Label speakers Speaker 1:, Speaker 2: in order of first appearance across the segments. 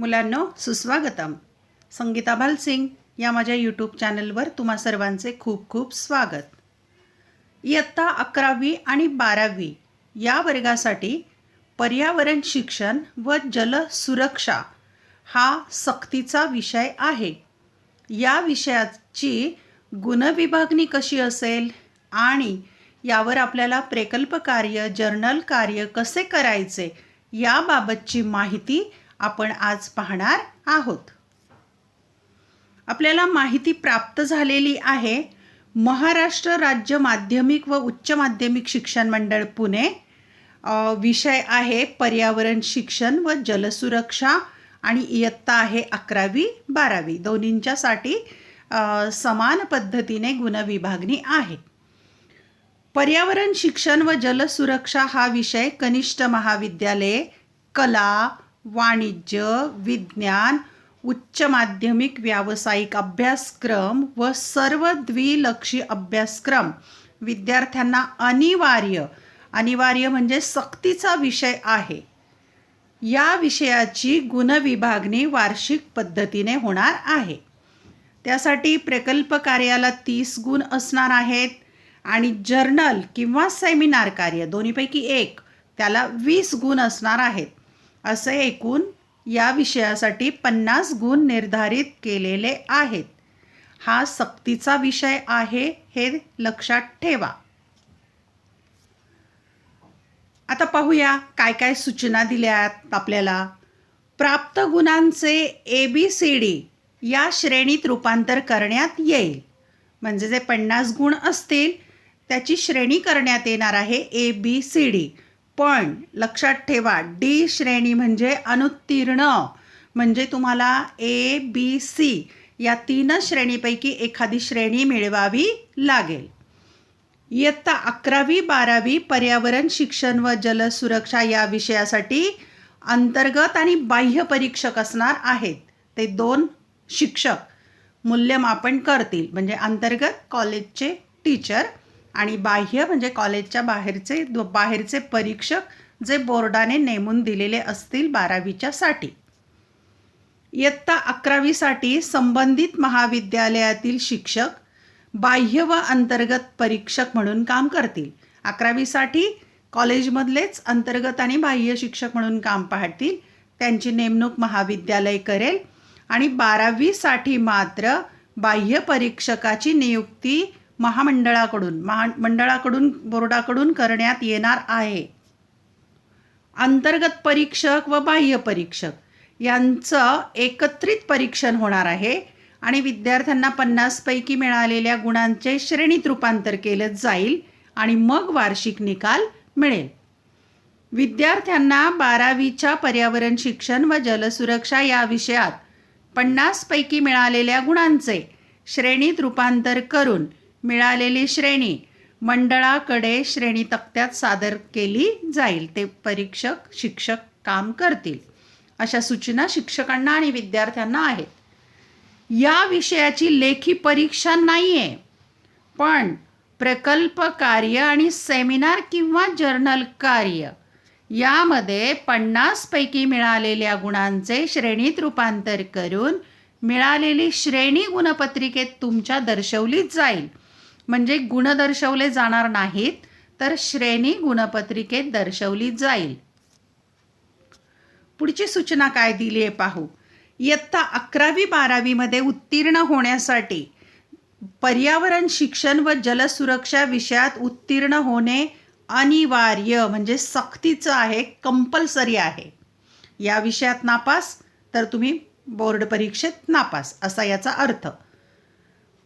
Speaker 1: मुलांनो सुस्वागतम. संगीता भालसिंग या माझ्या यूट्यूब चॅनलवर तुम्हा सर्वांचे खूप खूप स्वागत. इयत्ता अकरावी आणि बारावी या वर्गासाठी पर्यावरण शिक्षण व जलसुरक्षा हा सक्तीचा विषय आहे. या विषयाची गुणविभागणी कशी असेल आणि यावर आपल्याला प्रकल्प कार्य जर्नल कार्य कसे करायचे याबाबतची माहिती आपण आज पाहणार आहोत. आपल्याला माहिती प्राप्त झालेली आहे महाराष्ट्र राज्य माध्यमिक व उच्च माध्यमिक शिक्षण मंडळ पुणे. विषय आहे पर्यावरण शिक्षण व जलसुरक्षा आणि इयत्ता आहे अकरावी बारावी. दोन्हींच्यासाठी समान पद्धतीने गुणविभागणी आहे. पर्यावरण शिक्षण व जलसुरक्षा हा विषय कनिष्ठ महाविद्यालये कला वाणिज्य विज्ञान उच्च माध्यमिक व्यावसायिक अभ्यासक्रम व सर्व द्विलक्षी अभ्यासक्रम. विद्यार्थ्यांना अनिवार्य. अनिवार्य म्हणजे सक्तीचा विषय आहे. या विषयाची गुणविभागणी वार्षिक पद्धतीने होणार आहे. त्यासाठी प्रकल्प कार्याला तीस गुण असणार आहेत आणि जर्नल किंवा सेमिनार कार्य दोन्हीपैकी एक त्याला वीस गुण असणार आहेत. असे एकूण या विषयासाठी पन्नास गुण निर्धारित केलेले आहेत. हा सक्तीचा विषय आहे हे लक्षात ठेवा. आता पाहूया काय काय सूचना दिल्यात आपल्याला. प्राप्त गुणांचे ए बी सी डी या श्रेणीत रूपांतर करण्यात येईल. म्हणजे जे पन्नास गुण असतील त्याची श्रेणी करण्यात येणार आहे ए बी सी डी पण लक्षात ठेवा डी श्रेणी म्हणजे अनुत्तीर्ण. म्हणजे तुम्हाला ए बी सी या तीनच श्रेणीपैकी एखादी श्रेणी मिळवावी लागेल. इयत्ता अकरावी बारावी पर्यावरण शिक्षण व जलसुरक्षा या विषयासाठी अंतर्गत आणि बाह्य परीक्षक असणार आहेत. ते दोन शिक्षक मूल्यमापन करतील. म्हणजे अंतर्गत कॉलेजचे टीचर आणि बाह्य म्हणजे कॉलेजच्या बाहेरचे बाहेरचे परीक्षक जे बोर्डाने नेमून दिलेले असतील बारावीच्या साठी. इयत्ता अकरावीसाठी संबंधित महाविद्यालयातील शिक्षक बाह्य व अंतर्गत परीक्षक म्हणून काम करतील. अकरावीसाठी कॉलेजमधलेच अंतर्गत आणि बाह्य शिक्षक म्हणून काम पाहतील. त्यांची नेमणूक महाविद्यालय करेल. आणि बारावीसाठी मात्र बाह्य परीक्षकाची नियुक्ती महामंडळाकडून महा मंडळाकडून बोर्डाकडून करण्यात येणार आहे. अंतर्गत परीक्षक व बाह्य परीक्षक यांचं एकत्रित परीक्षण होणार आहे आणि विद्यार्थ्यांना पन्नासपैकी मिळालेल्या गुणांचे श्रेणीत रूपांतर केलं जाईल आणि मग वार्षिक निकाल मिळेल. विद्यार्थ्यांना बारावीच्या पर्यावरण शिक्षण व जलसुरक्षा या विषयात पन्नासपैकी मिळालेल्या गुणांचे श्रेणीत रूपांतर करून मिळालेली श्रेणी मंडळाकडे श्रेणी तक्त्यात सादर केली जाईल. ते परीक्षक शिक्षक काम करतील. अशा सूचना शिक्षकांना आणि विद्यार्थ्यांना आहेत. या विषयाची लेखी परीक्षा नाही आहे पण प्रकल्प कार्य आणि सेमिनार किंवा जर्नल कार्य यामध्ये पन्नासपैकी मिळालेल्या गुणांचे श्रेणीत रूपांतर करून मिळालेली श्रेणी गुणपत्रिकेत तुमच्या दर्शवली जाईल. म्हणजे गुण दर्शवले जाणार नाहीत तर श्रेणी गुणपत्रिकेत दर्शवली जाईल. पुढची सूचना काय दिली आहे पाहू. इयत्ता अकरावी बारावीमध्ये उत्तीर्ण होण्यासाठी पर्यावरण शिक्षण व जलसुरक्षा विषयात उत्तीर्ण होणे अनिवार्य म्हणजे सक्तीचं आहे कंपल्सरी आहे. या विषयात नापास तर तुम्ही बोर्ड परीक्षेत नापास असा याचा अर्थ.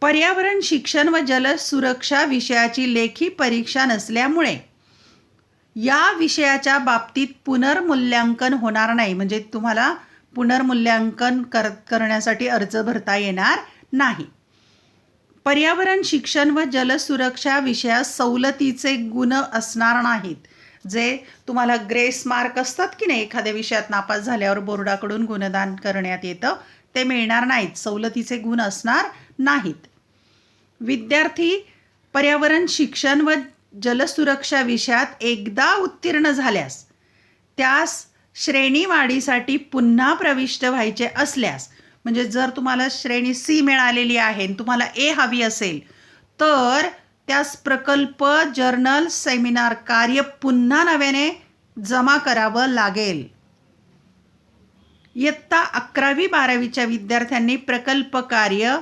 Speaker 1: पर्यावरण शिक्षण व जलसुरक्षा विषयाची लेखी परीक्षा नसल्यामुळे या विषयाच्या बाबतीत पुनर्मूल्यांकन होणार नाही. म्हणजे तुम्हाला पुनर्मूल्यांकन कर करण्यासाठी अर्ज भरता येणार नाही. पर्यावरण शिक्षण व जलसुरक्षा विषयात सवलतीचे गुण असणार नाहीत. जे तुम्हाला ग्रेस मार्क असतात की नाही एखाद्या विषयात नापास झाल्यावर बोर्डाकडून गुणदान करण्यात येतं ते मिळणार नाहीत. सवलतीचे गुण असणार नाहीत. विद्यार्थी पर्यावरण शिक्षण व जलसुरक्षा विषयात एकदा उत्तीर्ण झाल्यास त्यास श्रेणीवाढीसाठी पुन्हा प्रविष्ट व्हायचे असल्यास म्हणजे जर तुम्हाला श्रेणी सी मिळालेली आहे आणि तुम्हाला ए हवी असेल तर त्यास प्रकल्प जर्नल सेमिनार कार्य पुन्हा नव्याने जमा करावं लागेल. इयत्ता अकरावी बारावीच्या विद्यार्थ्यांनी प्रकल्प कार्य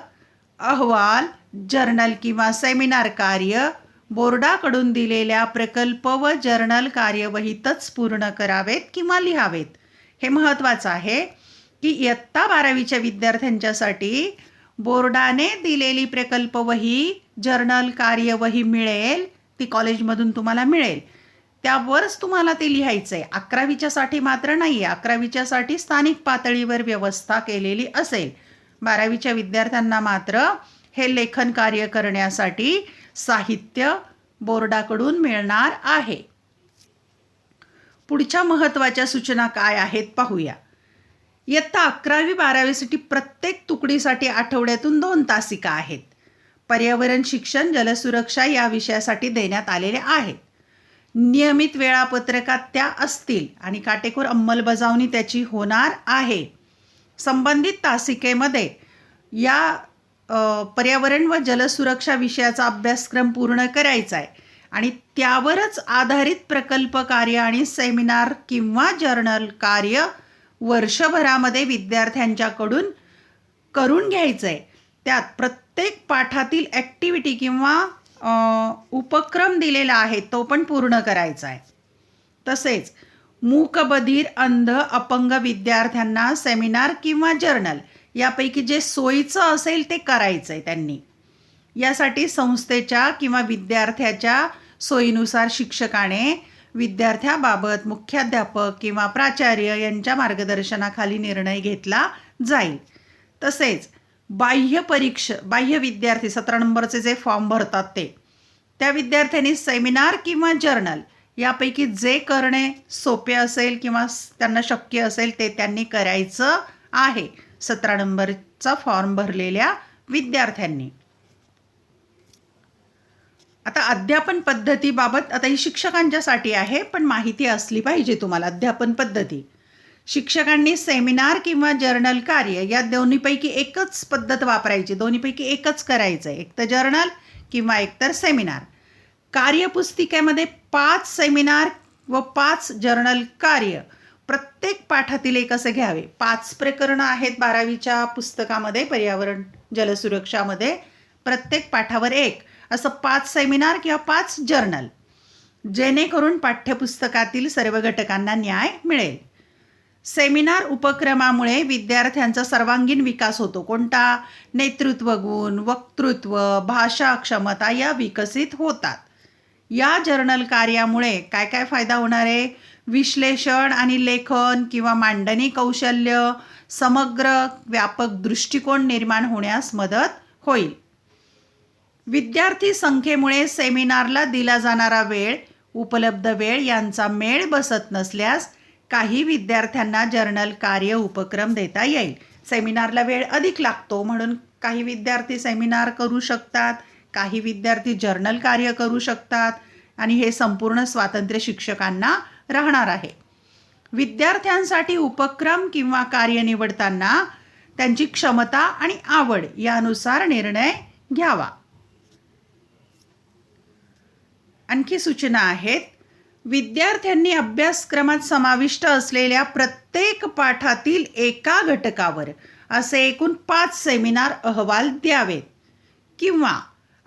Speaker 1: अहवाल जर्नल किंवा सेमिनार कार्य बोर्डाकडून दिलेल्या प्रकल्प व जर्नल कार्यवहीतच पूर्ण करावेत किंवा लिहावेत. हे महत्त्वाचं आहे की इयत्ता बारावीच्या विद्यार्थ्यांच्यासाठी बोर्डाने दिलेली प्रकल्पवही जर्नल कार्यवही मिळेल ती कॉलेजमधून तुम्हाला मिळेल. त्यावरच तुम्हाला ते लिहायचं आहे अकरावीच्यासाठी मात्र नाही आहे अकरावीच्यासाठी स्थानिक पातळीवर व्यवस्था केलेली असेल. बारावीच्या विद्यार्थ्यांना मात्र हे लेखन कार्य करण्यासाठी साहित्य बोर्डाकडून मिळणार आहे. पुढच्या महत्त्वाच्या सूचना काय आहेत पाहूया. इयत्ता अकरावी बारावीसाठी प्रत्येक तुकडीसाठी आठवड्यातून दोन तासिका आहेत. पर्यावरण शिक्षण जलसुरक्षा या विषयासाठी देण्यात आलेले आहेत. नियमित वेळापत्रकात त्या असतील आणि काटेकोर अंमलबजावणी त्याची होणार आहे. संबंधित तासिकेमध्ये या पर्यावरण व जलसुरक्षा विषयाचा अभ्यासक्रम पूर्ण करायचा आहे. आणि त्यावरच आधारित प्रकल्प कार्य आणि सेमिनार किंवा जर्नल कार्य वर्षभरामध्ये विद्यार्थ्यांच्याकडून करून घ्यायचं आहे. त्यात प्रत्येक पाठातील ॲक्टिव्हिटी किंवा उपक्रम दिलेला आहे तो पण पूर्ण करायचा आहे. तसेच मूकबधीर अंध अपंग विद्यार्थ्यांना सेमिनार किंवा जर्नल यापैकी जे सोयीचं असेल ते करायचं आहे त्यांनी. यासाठी संस्थेच्या किंवा विद्यार्थ्याच्या सोयीनुसार शिक्षकाने विद्यार्थ्याबाबत मुख्याध्यापक किंवा प्राचार्य यांच्या मार्गदर्शनाखाली निर्णय घेतला जाईल. तसेच बाह्य परीक्ष बाह्य विद्यार्थी सतरा नंबरचे जे फॉर्म भरतात ते त्या विद्यार्थ्यांनी सेमिनार किंवा जर्नल यापैकी जे करणे सोपे असेल किंवा त्यांना शक्य असेल ते त्यांनी करायचं आहे. सतरा नंबरचा फॉर्म भरलेल्या विद्यार्थ्यांनी. आता अध्यापन पद्धतीबाबत आता ही शिक्षकांच्यासाठी आहे पण माहिती असली पाहिजे तुम्हाला अध्यापन पद्धती. शिक्षकांनी सेमिनार किंवा जर्नल कार्य या दोन्हीपैकी एकच पद्धत वापरायची दोन्हीपैकी एकच करायचं आहे एक तर जर्नल किंवा एकतर सेमिनार. कार्यपुस्तिकेमध्ये पाच सेमिनार व पाच जर्नल कार्य. प्रत्येक पाठातील एक असे घ्यावे. पाच प्रकरणं आहेत बारावीच्या पुस्तकामध्ये पर्यावरण जलसुरक्षामध्ये. प्रत्येक पाठावर एक. असं पाच सेमिनार किंवा पाच जर्नल. जेणेकरून पाठ्यपुस्तकातील सर्व घटकांना न्याय मिळेल. सेमिनार उपक्रमामुळे विद्यार्थ्यांचा सर्वांगीण विकास होतो. कोणता? नेतृत्व गुण वक्तृत्व भाषा क्षमता या विकसित होतात. या जर्नल कार्यामुळे काय काय फायदा होणार आहे? विश्लेषण आणि लेखन किंवा मांडणी कौशल्य समग्र व्यापक दृष्टिकोन निर्माण होण्यास मदत होईल. विद्यार्थी संख्येमुळे सेमिनारला दिला जाणारा वेळ उपलब्ध वेळ यांचा मेळ बसत नसल्यास काही विद्यार्थ्यांना जर्नल कार्य उपक्रम देता येईल. सेमिनारला वेळ अधिक लागतो म्हणून काही विद्यार्थी सेमिनार करू शकतात काही विद्यार्थी जर्नल कार्य करू शकतात आणि हे संपूर्ण स्वातंत्र्य शिक्षकांना राहणार आहे. विद्यार्थ्यांसाठी उपक्रम किंवा कार्य निवडताना त्यांची क्षमता आणि आवड यानुसार निर्णय घ्यावा. आणखी सूचना आहेत. विद्यार्थ्यांनी अभ्यासक्रमात समाविष्ट असलेल्या प्रत्येक पाठातील एका घटकावर असे एकूण पाच सेमिनार अहवाल द्यावेत किंवा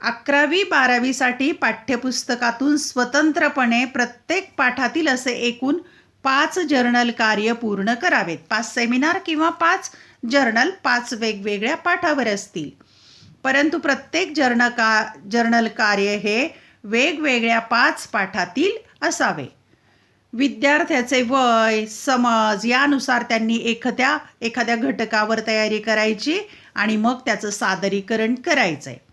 Speaker 1: अकरावी बारावीसाठी पाठ्यपुस्तकातून स्वतंत्रपणे प्रत्येक पाठातील असे एकूण पाच जर्नल कार्य पूर्ण करावेत. पाच सेमिनार किंवा पाच जर्नल पाच वेगवेगळ्या पाठावर असतील. परंतु प्रत्येक जर्न का जर्नल कार्य हे वेगवेगळ्या पाच पाठातील असावे. विद्यार्थ्याचे वय समज यानुसार त्यांनी एखाद्या एखाद्या घटकावर तयारी करायची आणि मग त्याचं सादरीकरण करायचं आहे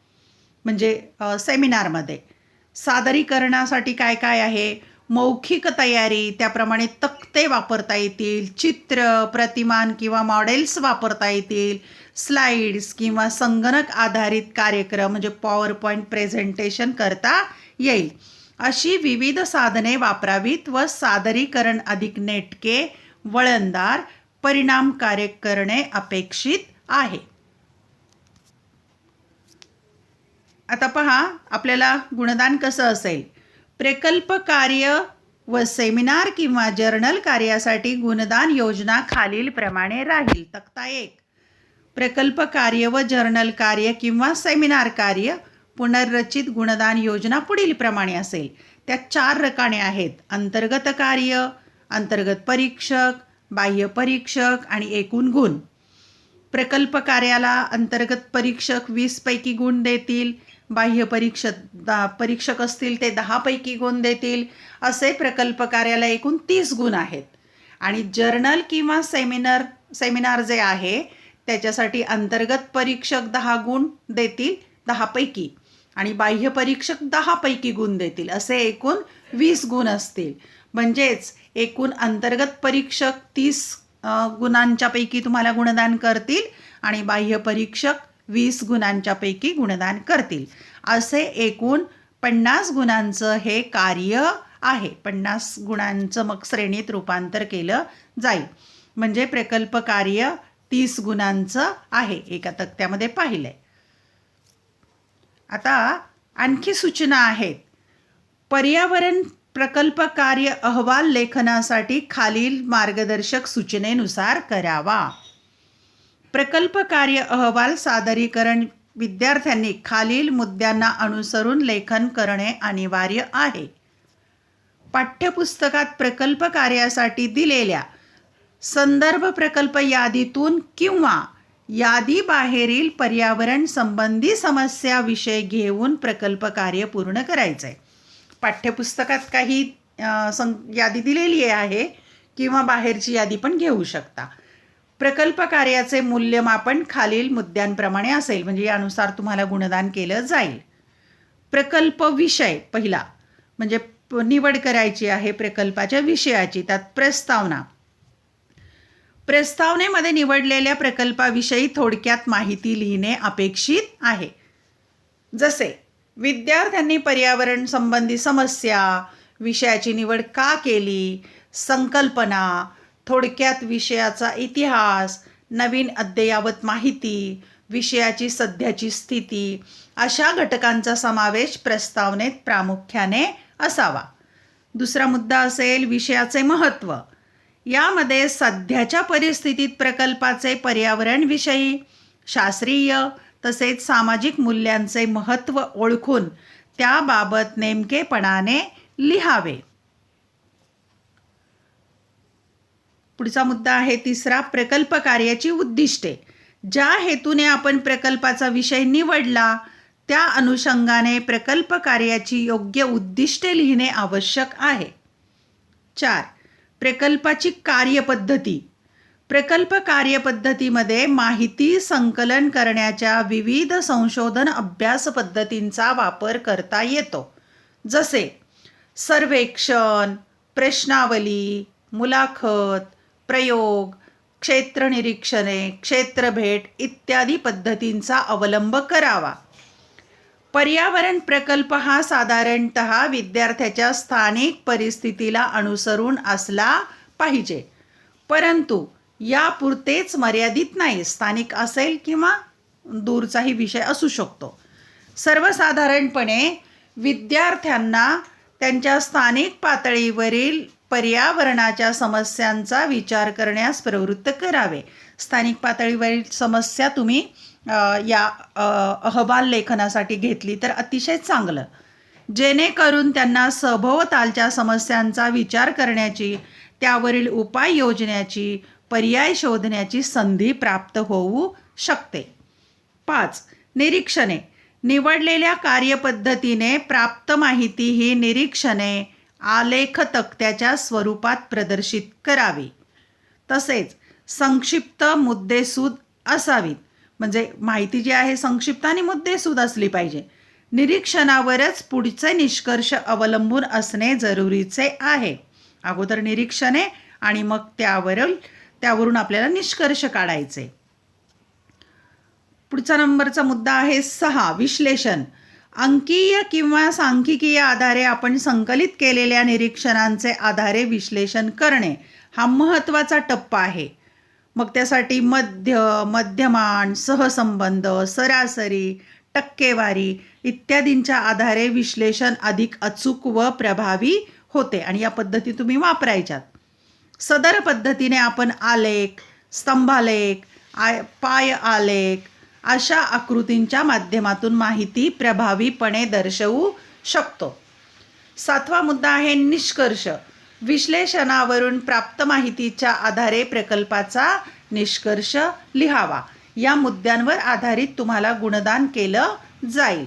Speaker 1: म्हणजे सेमिनारमध्ये. सादरीकरणासाठी काय काय आहे? मौखिक तयारी त्याप्रमाणे तक्ते वापरता येतील चित्र प्रतिमान किंवा मॉडेल्स वापरता येतील स्लाइड्स किंवा संगणक आधारित कार्यक्रम म्हणजे पॉवर पॉईंट प्रेझेंटेशन करता येईल. अशी विविध साधने वापरावीत व सादरीकरण अधिक नेटके वळणदार परिणामकारक करणे अपेक्षित आहे. आता पहा आपल्याला गुणदान कसं असेल? प्रकल्प कार्य व सेमिनार किंवा जर्नल कार्यासाठी गुणदान योजना खालीलप्रमाणे राहील. तक्ता एक. प्रकल्प कार्य व जर्नल कार्य किंवा सेमिनार कार्य पुनर्रचित गुणदान योजना पुढीलप्रमाणे असेल. त्यात चार रकाने आहेत. अंतर्गत कार्य अंतर्गत परीक्षक बाह्य परीक्षक आणि एकूण गुण. प्रकल्प कार्याला अंतर्गत परीक्षक वीसपैकी गुण देतील. बाह्य परीक्षक दहा परीक्षक असतील ते दहापैकी गुण देतील असे प्रकल्प कार्याला एकूण तीस गुण आहेत. आणि जर्नल किंवा सेमिनार सेमिनार जे आहे त्याच्यासाठी अंतर्गत परीक्षक दहा गुण देतील दहापैकी. आणि बाह्य परीक्षक दहापैकी गुण देतील असे एकूण वीस गुण असतील. म्हणजेच एकूण अंतर्गत परीक्षक तीस गुणांच्यापैकी तुम्हाला गुणदान करतील आणि बाह्य परीक्षक वीस गुणांच्यापैकी गुणदान करतील. असे एकूण पन्नास गुणांचं हे कार्य आहे. पन्नास गुणांचं मग श्रेणीत रूपांतर केलं जाईल. म्हणजे प्रकल्प कार्य तीस गुणांचं आहे. एका तक्त्यामध्ये पाहिलं आहे आता आणखी सूचना आहेत. पर्यावरण प्रकल्प कार्य अहवाल लेखनासाठी खालील मार्गदर्शक सूचनेनुसार करावा. प्रकल्प कार्य अहवाल सादरीकरण विद्यार्थ्यांनी खालील मुद्द्यांना अनुसरून लेखन करणे अनिवार्य आहे. पाठ्यपुस्तकात प्रकल्प कार्यासाठी दिलेल्या संदर्भ प्रकल्प यादीतून किंवा यादीबाहेरील पर्यावरण संबंधी समस्या विषय घेऊन प्रकल्प कार्य पूर्ण करायचं. आहे पाठ्यपुस्तकात काही सं यादी दिलेली आहे किंवा बाहेरची यादी पण घेऊ शकता. प्रकल्प कार्याचे मूल्यमापन खालील मुद्द्यांप्रमाणे असेल. म्हणजे यानुसार तुम्हाला गुणदान केलं जाईल. प्रकल्प विषय पहिला. म्हणजे निवड करायची आहे प्रकल्पाच्या विषयाची त्यात प्रस्तावना. प्रस्तावनेमध्ये निवडलेल्या प्रकल्पाविषयी थोडक्यात माहिती लिहिणे अपेक्षित आहे. जसे विद्यार्थ्यांनी पर्यावरण संबंधी समस्या विषयाची निवड का केली संकल्पना थोडक्यात विषयाचा इतिहास नवीन अद्ययावत माहिती विषयाची सध्याची स्थिती अशा घटकांचा समावेश प्रस्तावनेत प्रामुख्याने असावा. दुसरा मुद्दा असेल विषयाचे महत्त्व. यामध्ये सध्याच्या परिस्थितीत प्रकल्पाचे पर्यावरणविषयी शास्त्रीय तसेच सामाजिक मूल्यांचे महत्त्व ओळखून त्याबाबत नेमकेपणाने लिहावे. पुढचा मुद्दा आहे तिसरा प्रकल्प कार्याची उद्दिष्टे. ज्या हेतूने आपण प्रकल्पाचा विषय निवडला त्या अनुषंगाने प्रकल्प कार्याची योग्य उद्दिष्टे लिहिणे आवश्यक आहे. चार प्रकल्पाची कार्यपद्धती. प्रकल्प कार्यपद्धतीमध्ये माहिती संकलन करण्याच्या विविध संशोधन अभ्यास पद्धतींचा वापर करता येतो. जसे सर्वेक्षण प्रश्नावली मुलाखत प्रयोग क्षेत्र निरीक्षणे क्षेत्रभेट इत्यादी पद्धतींचा अवलंब करावा. पर्यावरण प्रकल्प हा साधारणत विद्यार्थ्याच्या स्थानिक परिस्थितीला अनुसरून असला पाहिजे. परंतु यापुरतेच मर्यादित नाही स्थानिक असेल किंवा दूरचाही विषय असू शकतो. सर्वसाधारणपणे विद्यार्थ्यांना त्यांच्या स्थानिक पातळीवरील पर्यावरणाच्या समस्यांचा विचार करण्यास प्रवृत्त करावे. स्थानिक पातळीवरील समस्या तुम्ही या अहवाल लेखनासाठी घेतली तर अतिशय चांगलं. जेणेकरून त्यांना सभोवतालच्या समस्यांचा विचार करण्याची त्यावरील उपाय योजण्याची पर्याय शोधण्याची संधी प्राप्त होऊ शकते. पाच निरीक्षणे. निवडलेल्या कार्यपद्धतीने प्राप्त माहिती ही निरीक्षणे आलेख तक्त्याच्या स्वरूपात प्रदर्शित करावी. तसेच संक्षिप्त मुद्देसूद असावीत. म्हणजे माहिती जी आहे संक्षिप्त आणि मुद्देसूद असली पाहिजे. निरीक्षणावरच पुढचे निष्कर्ष अवलंबून असणे जरुरीचे आहे. अगोदर निरीक्षणे आणि मग त्यावरील त्यावरून आपल्याला निष्कर्ष काढायचे. पुढचा नंबरचा मुद्दा आहे सहा विश्लेषण. अंकीय किंवा सांख्यिकीय आधारे आपण संकलित केलेल्या निरीक्षणांचे आधारे विश्लेषण करणे हा महत्त्वाचा टप्पा आहे. मग त्यासाठी मध्य मध्यमान सहसंबंध सरासरी टक्केवारी इत्यादींच्या आधारे विश्लेषण अधिक अचूक व प्रभावी होते आणि या पद्धती तुम्ही वापरायच्यात. सदर पद्धतीने आपण आलेख स्तंभालेख आय पाय आलेख अशा आकृतींच्या माध्यमातून माहिती प्रभावीपणे दर्शवू शकतो. सातवा मुद्दा आहे निष्कर्ष. विश्लेषणावरून प्राप्त माहितीच्या आधारे प्रकल्पाचा निष्कर्ष लिहावा. या मुद्द्यांवर आधारित तुम्हाला गुणदान केलं जाईल.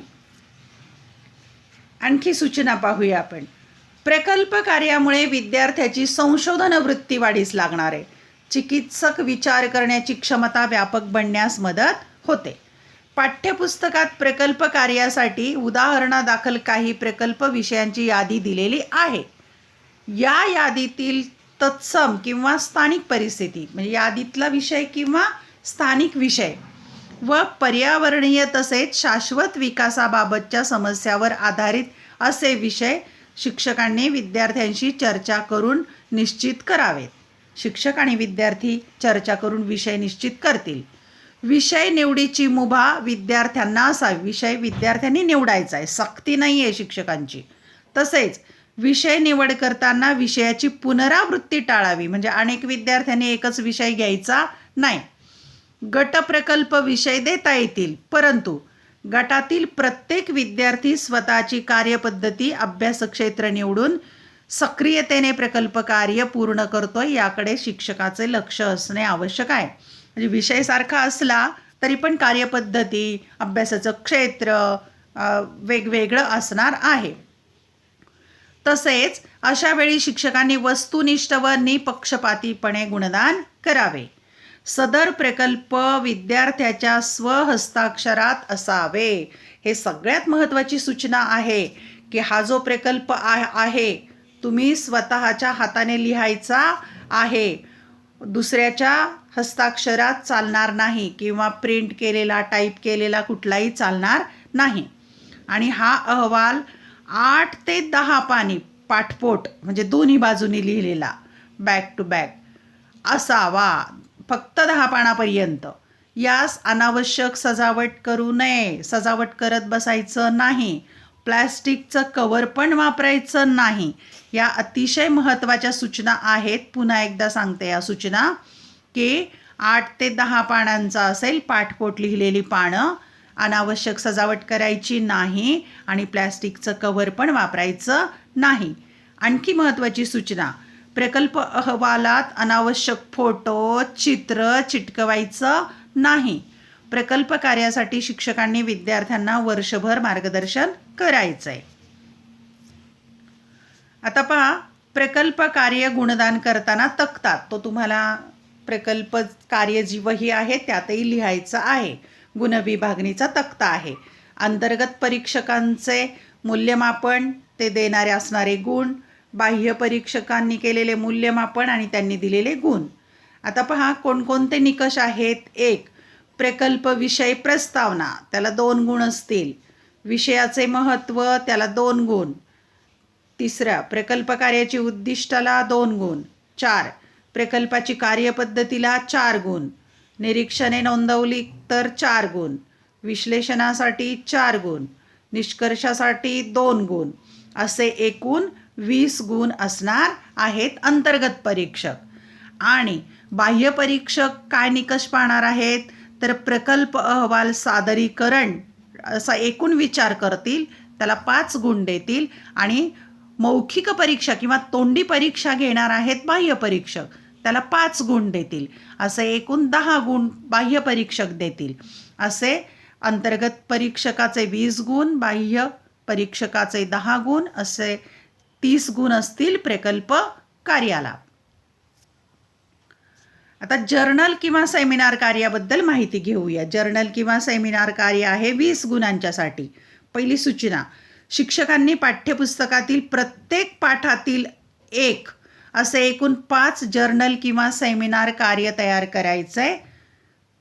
Speaker 1: आणखी सूचना पाहूया आपण. प्रकल्प कार्यामुळे विद्यार्थ्याची संशोधन वृत्ती वाढीस लागणार आहे. चिकित्सक विचार करण्याची क्षमता व्यापक बनण्यास मदत होते. पाठ्यपुस्तकात प्रकल्प कार्यासाठी उदाहरणादाखल काही प्रकल्प विषयांची यादी दिलेली आहे. या यादीतील तत्सम किंवा स्थानिक परिस्थिती म्हणजे यादीतला विषय किंवा स्थानिक विषय व पर्यावरणीय तसेच शाश्वत विकासाबाबतच्या समस्यावर आधारित असे विषय शिक्षकांनी विद्यार्थ्यांशी चर्चा करून निश्चित करावेत. शिक्षक आणि विद्यार्थी चर्चा करून विषय निश्चित करतील. विषय निवडीची मुभा विद्यार्थ्यांना असावी. विषय विद्यार्थ्यांनी निवडायचा आहे. सक्ती नाही आहे शिक्षकांची. तसेच विषय निवड करताना विषयाची पुनरावृत्ती टाळावी. म्हणजे अनेक विद्यार्थ्यांनी एकच विषय घ्यायचा नाही. गटप्रकल्प विषय देता येतील. परंतु गटातील प्रत्येक विद्यार्थी स्वतःची कार्यपद्धती अभ्यासक्षेत्र निवडून सक्रियतेने प्रकल्प कार्य पूर्ण करतो याकडे शिक्षकाचे लक्ष असणे आवश्यक आहे. म्हणजे विषय सारखा असला तरी पण कार्यपद्धती अभ्यासाचं क्षेत्र वेगवेगळं असणार आहे. तसेच अशा वेळी शिक्षकांनी वस्तुनिष्ठ व निपक्षपातीपणे गुणदान करावे. सदर प्रकल्प विद्यार्थ्याच्या स्वहस्ताक्षरात असावे. हे सगळ्यात महत्त्वाची सूचना आहे की हा जो प्रकल्प आ- आहे तुम्ही स्वतःच्या हाताने लिहायचा आहे. दुसऱ्याच्या हस्ताक्षरात चालणार नाही किंवा प्रिंट केलेला टाईप केलेला कुठलाही चालणार नाही. आणि हा अहवाल आठ ते दहा पाणी पाठपोट म्हणजे दोन्ही बाजूनी लिहिलेला बॅक टू बॅक असावा. फक्त दहा पानापर्यंत. यास अनावश्यक सजावट करू नये. सजावट करत बसायचं नाही. प्लॅस्टिकचं कवर पण वापरायचं नाही. या अतिशय महत्त्वाच्या सूचना आहेत. पुन्हा एकदा सांगते या सूचना. की आठ ते दहा पानांचा असेल पाठपोट लिहिलेली पानं. अनावश्यक सजावट करायची नाही आणि प्लॅस्टिकचं कवर पण वापरायचं नाही. आणखी महत्त्वाची सूचना. प्रकल्प अहवालात अनावश्यक फोटो चित्र चिटकवायचं नाही. प्रकल्प कार्यासाठी शिक्षकांनी विद्यार्थ्यांना वर्षभर मार्गदर्शन करायचं आहे आता पहा प्रकल्प कार्य गुणदान करताना तक्तात तो तुम्हाला प्रकल्प कार्य जी वही आहे त्यातही लिहायचं आहे. गुणविभागणीचा तक्ता आहे. अंतर्गत परीक्षकांचे मूल्यमापन ते देणारे असणारे गुण बाह्य परीक्षकांनी केलेले मूल्यमापन आणि त्यांनी दिलेले गुण. आता पहा कोणकोणते निकष आहेत? एक प्रकल्प विषय प्रस्तावना त्याला दोन गुण असतील. विषयाचे महत्त्व त्याला दोन गुण. तिसरा प्रकल्प कार्याची उद्दिष्टाला दोन गुण. चार प्रकल्पाची कार्यपद्धतीला चार गुण. निरीक्षणे नोंदवली तर चार गुण. विश्लेषणासाठी चार गुण. निष्कर्षासाठी दोन गुण. असे एकूण वीस गुण असणार आहेत अंतर्गत परीक्षक. आणि बाह्य परीक्षक काय निकष पाहणार आहेत? तर प्रकल्प अहवाल सादरीकरण असा एकूण विचार करतील त्याला पाच गुण देतील आणि मौखिक परीक्षा किंवा तोंडी परीक्षा घेणार आहेत बाह्य परीक्षक त्याला पाच गुण देतील. असे एकूण दहा गुण बाह्य परीक्षक देतील. असे अंतर्गत परीक्षकाचे वीस गुण बाह्य परीक्षकाचे दहा गुण असे तीस गुण असतील प्रकल्प कार्याला. आता जर्नल किंवा सेमिनार कार्याबद्दल माहिती घेऊया. जर्नल किंवा सेमिनार कार्य आहे वीस गुणांच्यासाठी. पहिली सूचना शिक्षकांनी पाठ्यपुस्तकातील प्रत्येक पाठातील एक असे एकूण पाच जर्नल किंवा सेमिनार कार्य तयार करायचं. आहे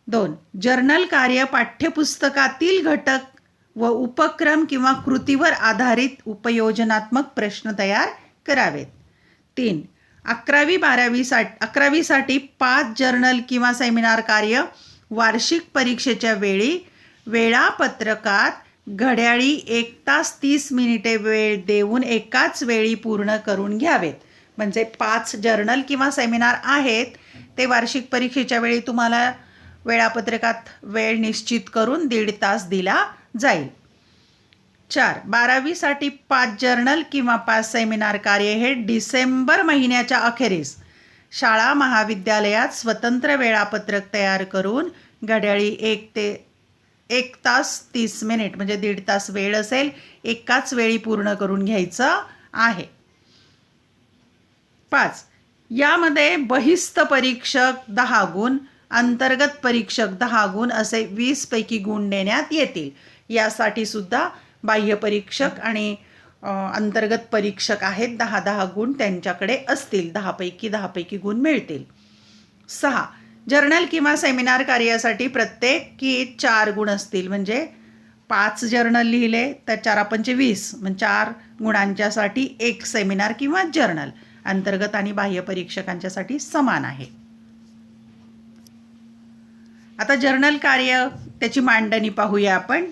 Speaker 1: दोन जर्नल कार्य पाठ्यपुस्तकातील घटक व उपक्रम किंवा कृतीवर आधारित उपयोजनात्मक प्रश्न तयार करावेत. तीन अकरावी बारावीसाठी अकरावीसाठी पाच जर्नल किंवा सेमिनार कार्य वार्षिक परीक्षेच्या वेळी वेळापत्रकात घड्याळी एक तास तीस मिनिटे वेळ देऊन एकाच वेळी पूर्ण करून घ्यावेत. म्हणजे पाच जर्नल किंवा सेमिनार आहेत ते वार्षिक परीक्षेच्या वेळी तुम्हाला वेळापत्रकात वेळ निश्चित करून दीड तास दिला जाईल. चार. बारावीसाठी पाच जर्नल किंवा पाच सेमिनार कार्य हे डिसेंबर महिन्याच्या अखेरीस. शाळा महाविद्यालयात स्वतंत्र वेळापत्रक तयार करून घड्याळी एक ते एक तास तीस मिनिट म्हणजे दीड तास वेळ असेल एकाच वेळी पूर्ण करून घ्यायचं आहे. पाच. यामध्ये बहिस्त परीक्षक दहा गुण अंतर्गत परीक्षक दहा गुण असे वीसपैकी गुण देण्यात येतील. यासाठी सुद्धा बाह्य परीक्षक आणि अंतर्गत परीक्षक आहेत. दहा दहा गुण त्यांच्याकडे असतील. दहापैकी दहापैकी गुण मिळतील. सहा. जर्नल किंवा सेमिनार कार्यासाठी प्रत्येकी चार गुण असतील. म्हणजे पाच जर्नल लिहिले तर चार पंचे वीस. म्हणजे चार गुणांच्यासाठी एक सेमिनार किंवा जर्नल. अंतर्गत आणि बाह्य परीक्षकांच्यासाठी समान आहे. आता जर्नल कार्य त्याची मांडणी पाहूया आपण.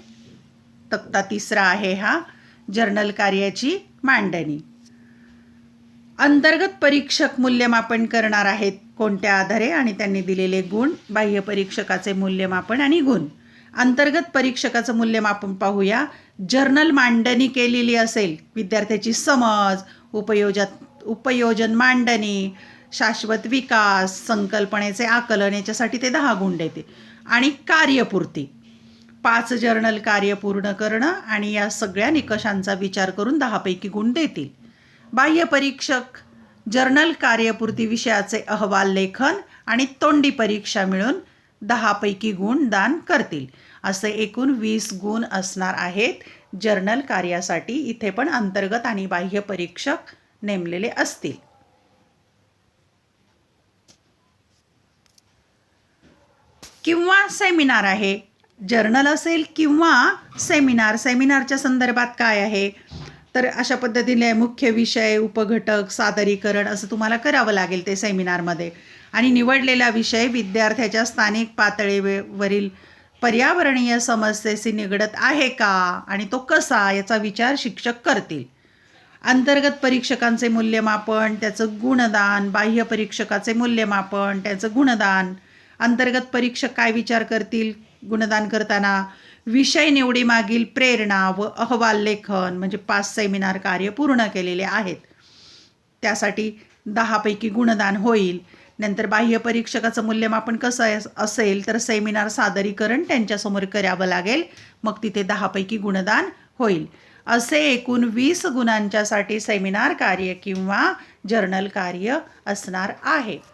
Speaker 1: तक्ता तिसरा आहे हा जर्नल कार्याची मांडणी. अंतर्गत परीक्षक मूल्यमापन करणार आहेत कोणत्या आधारे आणि त्यांनी दिलेले गुण बाह्य परीक्षकाचे मूल्यमापन आणि गुण. अंतर्गत परीक्षकाचं मूल्यमापन पाहूया. जर्नल मांडणी केलेली असेल विद्यार्थ्याची समज उपयोजन उपयोजन मांडणी शाश्वत विकास संकल्पनेचे आकलन याच्यासाठी ते दहा गुण देते आणि कार्यपूर्ती. पाच जर्नल कार्य पूर्ण करणं आणि या सगळ्या निकषांचा विचार करून दहापैकी गुण देतील. बाह्य परीक्षक जर्नल कार्यपूर्ती विषयाचे अहवाल लेखन आणि तोंडी परीक्षा मिळून दहापैकी गुण दान करतील. असे एकूण वीस गुण असणार आहेत. जर्नल कार्यासाठी इथे पण अंतर्गत आणि बाह्य परीक्षक नेमलेले असतील. किंवा सेमिनार आहे. जर्नल असेल किंवा सेमिनार सेमिनारच्या संदर्भात काय आहे? तर अशा पद्धतीने मुख्य विषय उपघटक सादरीकरण असं तुम्हाला करावं लागेल ते सेमिनारमध्ये. आणि निवडलेला विषय विद्यार्थ्याच्या स्थानिक पातळीवरील पर्यावरणीय समस्येशी निगडत आहे का? आणि तो कसा? याचा विचार शिक्षक करतील. अंतर्गत परीक्षकांचे मूल्यमापन त्याचं गुणदान बाह्य परीक्षकाचे मूल्यमापन त्याचं गुणदान अंतर्गत परीक्षक काय विचार करतील? गुणदान करताना विषय निवडीमागील प्रेरणा व अहवाल लेखन म्हणजे पाच सेमिनार कार्य पूर्ण केलेले आहेत. त्यासाठी दहापैकी गुणदान होईल. नंतर बाह्य परीक्षकाचं मूल्यमापन कसं असेल तर सेमिनार सादरीकरण त्यांच्यासमोर करावं लागेल. मग तिथे दहापैकी गुणदान होईल. असे एकूण वीस गुणांच्यासाठी सेमिनार कार्य किंवा जर्नल कार्य असणार आहे.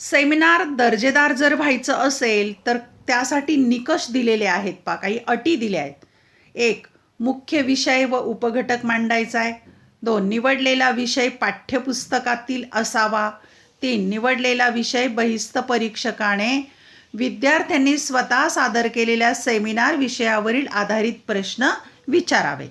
Speaker 1: सेमिनार दर्जेदार जर व्हायचं असेल तर त्यासाठी निकष दिलेले आहेत पा काही अटी दिल्या आहेत. एक मुख्य विषय व उपघटक मांडायचा आहे. दोन निवडलेला विषय पाठ्यपुस्तकातील असावा. तीन निवडलेला विषय बहिस्त परीक्षकाने विद्यार्थ्यांनी स्वतः सादर केलेल्या सेमिनार विषयावरील आधारित प्रश्न विचारावेत.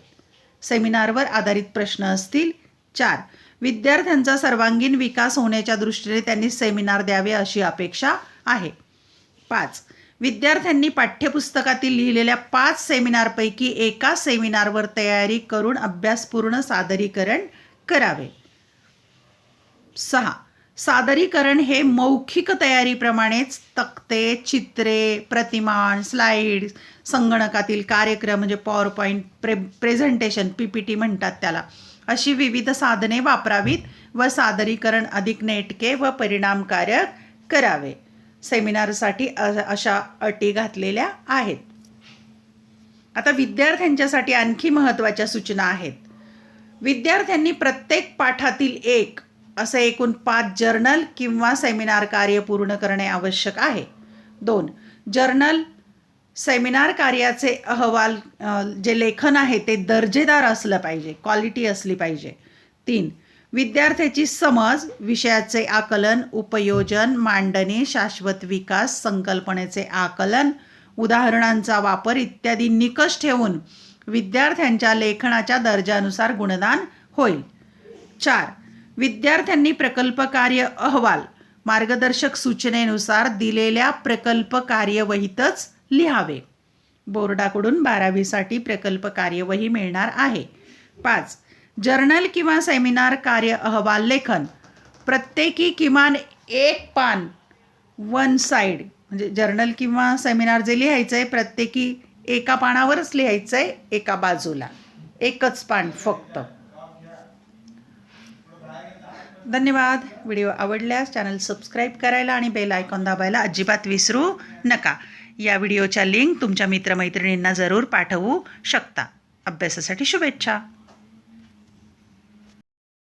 Speaker 1: सेमिनारवर आधारित प्रश्न असतील. चार विद्यार्थ्यांचा सर्वांगीण विकास होण्याच्या दृष्टीने त्यांनी सेमिनार द्यावे अशी अपेक्षा आहे. पाच विद्यार्थ्यांनी पाठ्यपुस्तकातील लिहिलेल्या पाच सेमिनारपैकी एका सेमिनारवर तयारी करून अभ्यासपूर्ण सादरीकरण करावे. सहा सादरीकरण हे मौखिक तयारीप्रमाणेच तक्ते चित्रे प्रतिमान स्लाईड संगणकातील कार्यक्रम म्हणजे पॉवर पॉईंट प्रे प्रेझेंटेशन पी पी टी म्हणतात त्याला. अशी विविध साधने वापरावीत व सादरीकरण अधिक नेटके व परिणामकारक करावे. सेमिनारसाठी अशा अटी घातलेल्या आहेत. आता विद्यार्थ्यांच्यासाठी आणखी महत्त्वाच्या सूचना आहेत. विद्यार्थ्यांनी प्रत्येक पाठातील एक असे एकूण पाच जर्नल किंवा सेमिनार कार्य पूर्ण करणे आवश्यक आहे. दोन जर्नल सेमिनार कार्याचे अहवाल जे लेखन आहे ते दर्जेदार असलं पाहिजे क्वालिटी असली पाहिजे. तीन विद्यार्थ्याची समज विषयाचे आकलन उपयोजन मांडणी शाश्वत विकास संकल्पनेचे आकलन उदाहरणांचा वापर इत्यादी निकष ठेवून विद्यार्थ्यांच्या लेखनाच्या दर्जानुसार गुणदान होईल. चार विद्यार्थ्यांनी प्रकल्प कार्य अहवाल मार्गदर्शक सूचनेनुसार दिलेल्या प्रकल्प कार्यवहीतच लिहावे. बोर्डाकडून बारावीसाठी प्रकल्प कार्यवही मिळणार आहे. पाच. जर्नल किंवा सेमिनार कार्य अहवाल लेखन. प्रत्येकी किमान एक पान वन साईड म्हणजे जर्नल किंवा सेमिनार जे लिहायचं आहे प्रत्येकी एका पानावरच लिहायचं आहे एका बाजूला. एकच पान फक्त. धन्यवाद. व्हिडिओ आवडल्यास चॅनल सबस्क्राईब करायला आणि बेल आयकॉन दाबायला अजिबात विसरू नका. या व्हिडिओच्या लिंक तुमच्या मित्रमैत्रिणींना जरूर पाठवू शकता. अभ्यासासाठी शुभेच्छा.